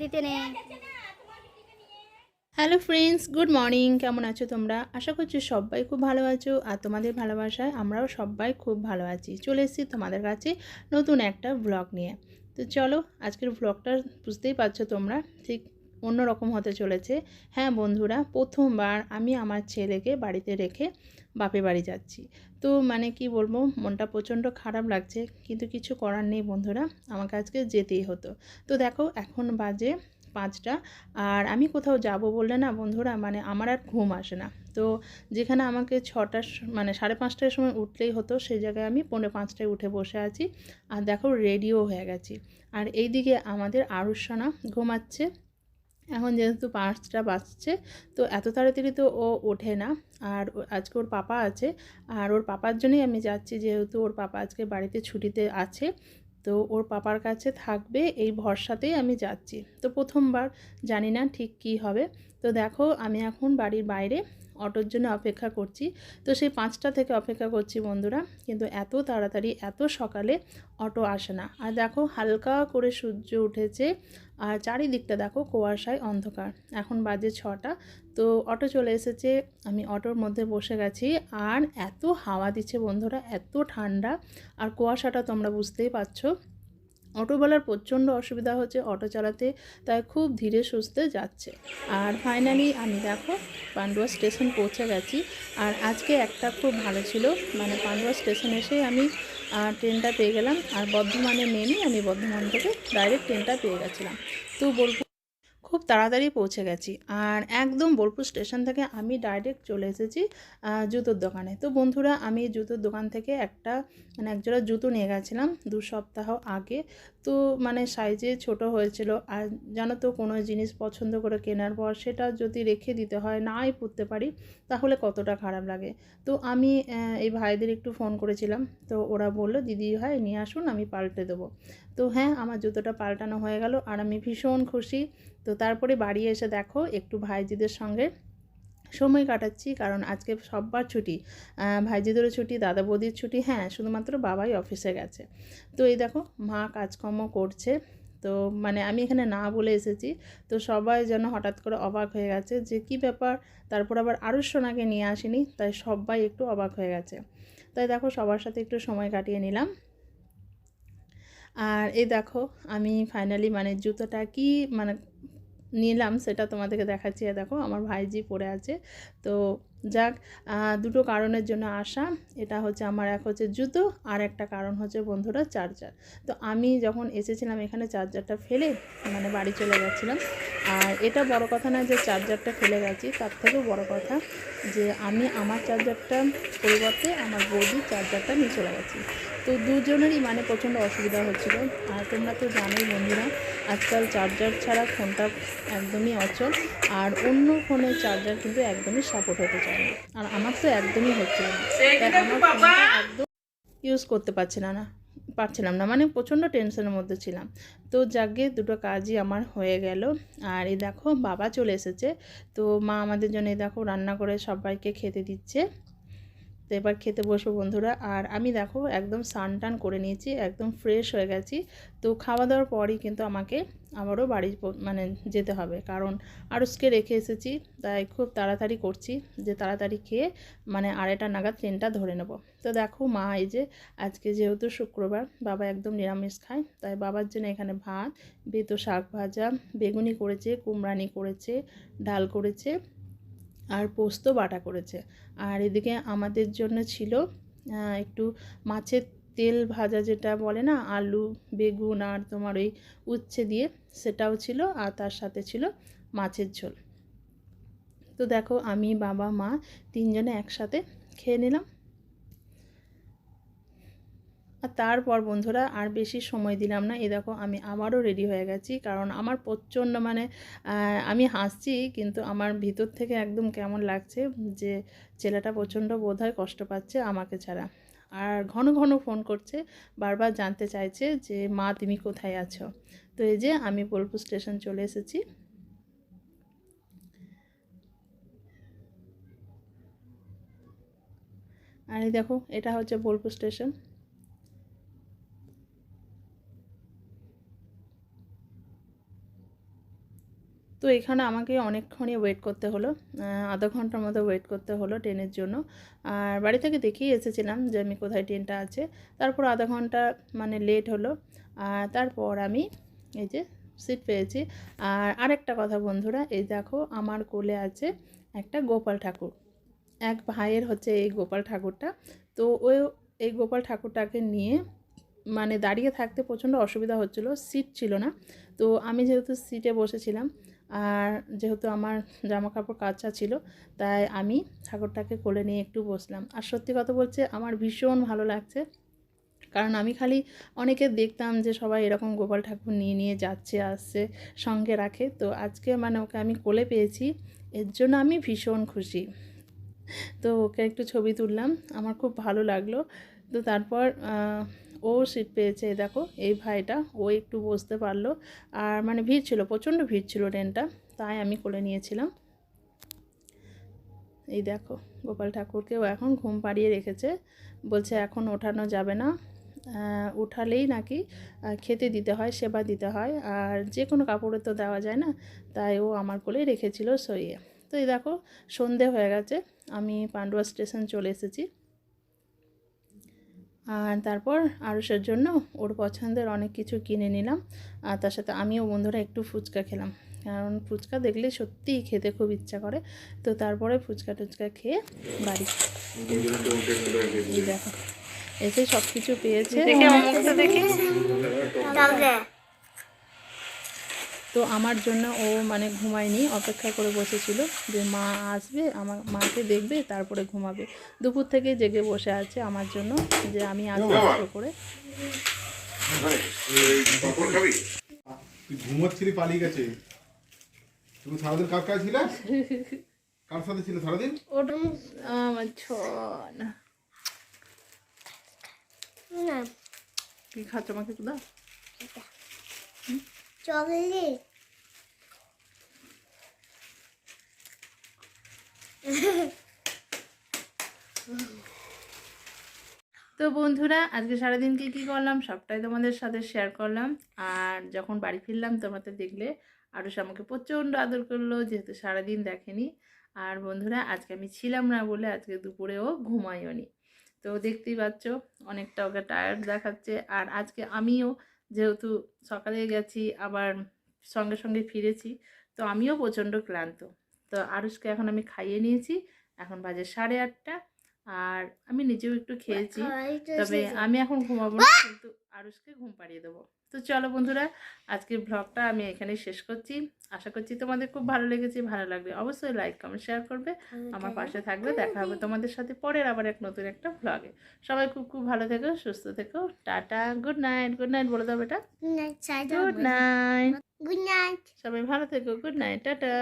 দিতে নেই। Hello friends good morning কেমন আছো তোমরা? আশা করছি সবাই খুব ভালো আছো আর তোমাদের ভালোবাসায় আমরাও সবাই খুব ভালো আছি। চলে এসেছি তোমাদের কাছে নতুন একটা ব্লগ নিয়ে। তো চলো আজকের ব্লগটা বুঝতেই পারছ তোমরা ঠিক অন্যরকম হতে চলেছে। হ্যাঁ বন্ধুরা প্রথমবার আমি আমার ছেলেকে বাড়িতে রেখে বাপের বাড়ি যাচ্ছি। তো মানে কি বলব, মনটা প্রচণ্ড খারাপ লাগছে, কিন্তু কিছু করার নেই বন্ধুরা, আমাকে আজকে যেতেই হতো। তো দেখো, এখন বাজে পাঁচটা, আর আমি কোথাও যাব বললে না বন্ধুরা মানে আমার আর ঘুম আসে না। তো যেখানে আমাকে ছটার মানে সাড়ে পাঁচটার সময় উঠলেই হতো, সেই জায়গায় আমি পৌনে পাঁচটায় উঠে বসে আছি, আর দেখো রেডিও হয়ে গেছি। আর এইদিকে আমাদের আরুষানা ঘুমাচ্ছে এখন যেহেতু পাঁচটা বাজছে, তো এত তাড়াতাড়ি তো ও ওঠে না। আর আজকে ওর পাপা আছে, আর ওর পাপার জন্যই আমি যাচ্ছি, যেহেতু ওর পাপা আজকে বাড়িতে ছুটিতে আছে, তো ওর পাপার কাছে থাকবে, এই ভরসাতেই আমি যাচ্ছি। তো প্রথমবার জানি না ঠিক কি হবে। তো দেখো, আমি এখন বাড়ির বাইরে অটোর জন্য অপেক্ষা করছি। তো সেই পাঁচটা থেকে অপেক্ষা করছি বন্ধুরা। কিন্তু এত তাড়াতাড়ি, এত সকালে অটো আসে না। আর দেখো, হালকা করে সূর্য উঠেছে। আর চারিদিকটা দেখো, কুয়াশায় অন্ধকার। এখন বাজে ছটা। তো অটো চলে এসেছে। আমি অটোর মধ্যে বসে গেছি। আর এত হাওয়া দিচ্ছে বন্ধুরা, এত ঠান্ডা। আর কুয়াশাটা তোমরা বুঝতেই পারছ। অটোওয়ালার প্রচণ্ড অসুবিধা হচ্ছে অটো চালাতে, তাই খুব ধীরে সুস্থে যাচ্ছে। আর ফাইনালি আমি দেখো পান্ডুয়া স্টেশন পৌঁছে গেছি। আর আজকে একটা খুব ভালো ছিল মানে পান্ডুয়া স্টেশন এসে আমি ট্রেনটা পেয়ে গেলাম। আর বর্ধমানে নেমে আমি বর্ধমান থেকে ডাইরেক্ট ট্রেনটা পেয়ে গেছিলাম। তো বলব খুব তাড়াতাড়ি পৌঁছে গেছি। আর একদম বোলপুর স্টেশন থেকে আমি ডাইরেক্ট চলে এসেছি জুতোর দোকানে। তো বন্ধুরা, আমি জুতোর দোকান থেকে একটা মানে একজোড়া জুতো নিয়ে গেছিলাম দু সপ্তাহ আগে। তো মানে সাইজে ছোট হয়েছিল। আর জানো তো, কোনো জিনিস পছন্দ করে কেনার পর সেটা যদি রেখে দিতে হয়, নাই পরতে পারি, তাহলে কতটা খারাপ লাগে? তো আমি এই ভাইদের একটু ফোন করেছিলাম। তো ওরা বলল, দিদি ভাই, নিয়ে আসুন, আমি পাল্টে দেবো। তো হ্যাঁ আমার জুতোটা পাল্টানো হয়ে গেল আর আমি ভীষণ খুশি। তো তারপরে বাড়ি এসে দেখো, একটু ভাইজিদের সঙ্গে সময় কাটাচ্ছি কারণ আজকে সববার ছুটি। ভাইজিদেরও ছুটি দাদা বৌদির ছুটি হ্যাঁ শুধুমাত্র বাবাই অফিসে গেছে। তো এই দেখো, মা কাজকর্ম করছে। তো মানে আমি এখানে না বলে এসেছি। তো সবাই যেন হঠাৎ করে অবাক হয়ে গেছে যে কি ব্যাপার? তারপর আবার আরও সোনাকে নিয়ে আসিনি, তাই সবাই একটু অবাক হয়ে গেছে। তাই দেখো, সবার সাথে একটু সময় কাটিয়ে নিলাম। আর এই দেখো, আমি ফাইনালি মানে জুতোটা কি মানে নিলাম সেটা তোমাদেরকে দেখাচ্ছি। দেখো, আমার ভাইজি পরে আছে। তো যাক দুটো কারণের জন্য আসা। এটা হচ্ছে আমার, এক হচ্ছে জুতো, আর একটা কারণ হচ্ছে বন্ধুরা চার্জার তো আমি যখন এসেছিলাম এখানে চার্জারটা ফেলে মানে বাড়ি চলে যাচ্ছিলাম আর এটা বড় কথা না যে চার্জারটা ফেলে গেছি, তার থেকেও বড় কথা যে আমি আমার চার্জারটা পরিবর্তে আমার বৌদির চার্জারটা নিয়ে চলে গেছি। তো দুজনেরই মানে প্রচণ্ড অসুবিধা হচ্ছিল। আর তোমরা তো জানোই বন্ধুরা, আজকাল চার্জার ছাড়া ফোনটা একদমই অচল, আর অন্য ফোনের চার্জার কিন্তু একদমই সাপোর্ট হতে চায় আর আমার তো একদমই হচ্ছে না। একদম ইউজ করতে পারছি না না পারছিলাম না। মানে প্রচণ্ড টেনশনের মধ্যে ছিলাম। তো যাকে দুটো কাজই আমার হয়ে গেল। আর এই দেখো বাবা চলে এসেছে। তো মা আমাদের জন্য এই দেখো রান্না করে সবাইকে খেতে দিচ্ছে। তো এবার খেতে বসবো বন্ধুরা। আর আমি দেখো একদম স্নান টান করে নিয়েছি, একদম ফ্রেশ হয়ে গেছি। তো খাওয়া দাওয়ার পরই কিন্তু আমাকে আবারও বাড়ি মানে যেতে হবে। কারণ আরসকে রেখে এসেছি, তাই খুব তাড়াতাড়ি করছি যে তাড়াতাড়ি খেয়ে মানে আড়াইটা নাগাদ ট্রেনটা ধরে নেব। তো দেখো মা, এই যে আজকে যেহেতু শুক্রবার, বাবা একদম নিরামিষ খায়, তাই বাবার জন্য এখানে ভাত, বেতো শাক ভাজা, বেগুনি করেছে, কুমড়ানি করেছে, ডাল করেছে আর পোস্ত বাটা করেছে। আর এদিকে আমাদের জন্য ছিল একটু মাছের তেল ভাজা যেটা বলে না, আলু, বেগুন আর তোমার ওই উচ্ছে দিয়ে সেটাও ছিল আর তার সাথে ছিল মাছের ঝোল। তো দেখো আমি, বাবা, মা তিনজনে একসাথে খেয়ে নিলাম। আর তারপর বন্ধুরা আর বেশি সময় দিলাম না। এ দেখো আমি আবারও রেডি হয়ে গেছি, কারণ আমার প্রচণ্ড মানে আমি হাসছি, কিন্তু আমার ভিতর থেকে একদম কেমন লাগছে যে ছেলেটা প্রচণ্ড বোধহয় কষ্ট পাচ্ছে আমাকে ছাড়া। আর ঘন ঘন ফোন করছে, বারবার জানতে চাইছে যে, মা, তুমি কোথায় আছো? তো এই যে আমি বোলপুর স্টেশন চলে এসেছি। আর দেখো, এটা হচ্ছে বোলপুর স্টেশন তো এখানে আমাকে অনেকক্ষণই ওয়েট করতে হলো আধা ঘণ্টার মতো ওয়েট করতে হলো ট্রেনের জন্য। আর বাড়ি থেকে দেখেই এসেছিলাম যে আমি কোথায় ট্রেনটা আছে। তারপর আধা ঘণ্টা মানে লেট হলো, আর তারপর আমি এই যে সিট পেয়েছি। আর আরেকটা কথা বন্ধুরা, এই দেখো আমার কোলে আছে একটা গোপাল ঠাকুর। এক ভাইয়ের হচ্ছে এই গোপাল ঠাকুরটা। তো ওই এই গোপাল ঠাকুরটাকে নিয়ে মানে দাঁড়িয়ে থাকতে প্রচণ্ড অসুবিধা হচ্ছিল সিট ছিল না। তো আমি যেহেতু সিটে বসেছিলাম আর যেহেতু আমার জামা কাপড় কাচা ছিল, তাই আমি ঠাকুরটাকে কোলে নিয়ে একটু বসলাম। আর সত্যি কথা বলছে আমার ভীষণ ভালো লাগছে, কারণ আমি খালি অনেকে দেখতাম যে সবাই এরকম গোপাল ঠাকুর নিয়ে নিয়ে যাচ্ছে, আসছে, সঙ্গে রাখে। তো আজকে মানে ওকে আমি কোলে পেয়েছি, এর জন্য আমি ভীষণ খুশি। তো ওকে একটু ছবি তুললাম, আমার খুব ভালো লাগল। তো তারপর ও সিট পেয়েছে দেখো, এই ভাইটা, ও একটু বসতে পারল। আর মানে ভিড় ছিল, প্রচণ্ড ভিড় ছিল ট্রেনটা, তাই আমি কোলে নিয়েছিলাম। এই দেখো, গোপাল ঠাকুরকেও এখন ঘুম পাড়িয়ে রেখেছে। বলছে, এখন ওঠানো যাবে না। উঠালেই নাকি খেতে দিতে হয়, সেবা দিতে হয়। আর যে কোনো কাপড়ে তো দেওয়া যায় না, তাই ও আমার কোলেই রেখেছিল সইয়ে তো এই দেখো, সন্ধে হয়ে গেছে, আমি পান্ডুয়া স্টেশন চলে এসেছি। আর তারপর আরুষের জন্য ওর পছন্দের অনেক কিছু কিনে নিলাম। আর তার সাথে আমিও বন্ধুরা একটু ফুচকা খেলাম। কারণ ফুচকা দেখলে সত্যিই খেতে খুব ইচ্ছা করে। তো তারপরে ফুচকা টুচকা খেয়ে বাড়ি। দেখো এসে সব কিছু পেয়েছে তো আমার জন্য ও মানে ঘুমায়নি অপেক্ষা করে বসেছিল যে মা আসবে আমার মাকে দেখবে তারপরে ঘুমাবে। দুপুর থেকে জেগে বসে আছে আমার জন্য যে আমি আসব আসব করে। ঘুমোচ্ছিলি পালিয়ে গেছে। তুমি সারাদিন কার কাছে ছিলে? কার সাথে ছিলে সারাদিন? ওটা আমার ছন কি খাচ্ছ আমাকে একটু দাও? চকলেট। তো বন্ধুরা, আজকে সারাদিনকে কি করলাম? সবটাই তোমাদের সাথে শেয়ার করলাম। আর যখন বাড়ি ফিরলাম, তোমরা তো দেখলে আরও আমাকে প্রচণ্ড আদর করল, যেহেতু সারাদিন দেখেনি। আর বন্ধুরা, আজকে আমি ছিলাম না বলে আজকে দুপুরেও ঘুমাইওনি। তো দেখতেই পাচ্ছ, অনেকটা ওকে টায়ার্ড দেখাচ্ছে। আর আজকে আমিও যেহেতু সকালে গেছি, আবার সঙ্গে সঙ্গে ফিরেছি, তো আমিও প্রচণ্ড ক্লান্ত। তো আরুষকে এখন আমি খাইয়ে নিয়েছি, এখন বাজে সাড়ে আটটা। আর আমি নিজেও একটু খেয়েছি তবে আমি এখন ঘুমাবো না কিন্তু আরুষকে ঘুম পাড়িয়ে দেবো। তো চলো বন্ধুরা আজকের ব্লগটা আমি এখানেই শেষ করছি। আশা করছি তোমাদের খুব ভালো লেগেছে ভালো লাগবে। অবশ্যই লাইক কমেন্ট শেয়ার করবে। আমার পাশে থাকবে দেখা হবে তোমাদের সাথে পরের আবার এক নতুন একটা ব্লগে সবাই খুব খুব ভালো থেকো সুস্থ থেকো। Tata good night good night বলে দাও বেটা। গুড নাইট গুড নাইট সবাই ভালো থেকো গুড নাইট টাটা।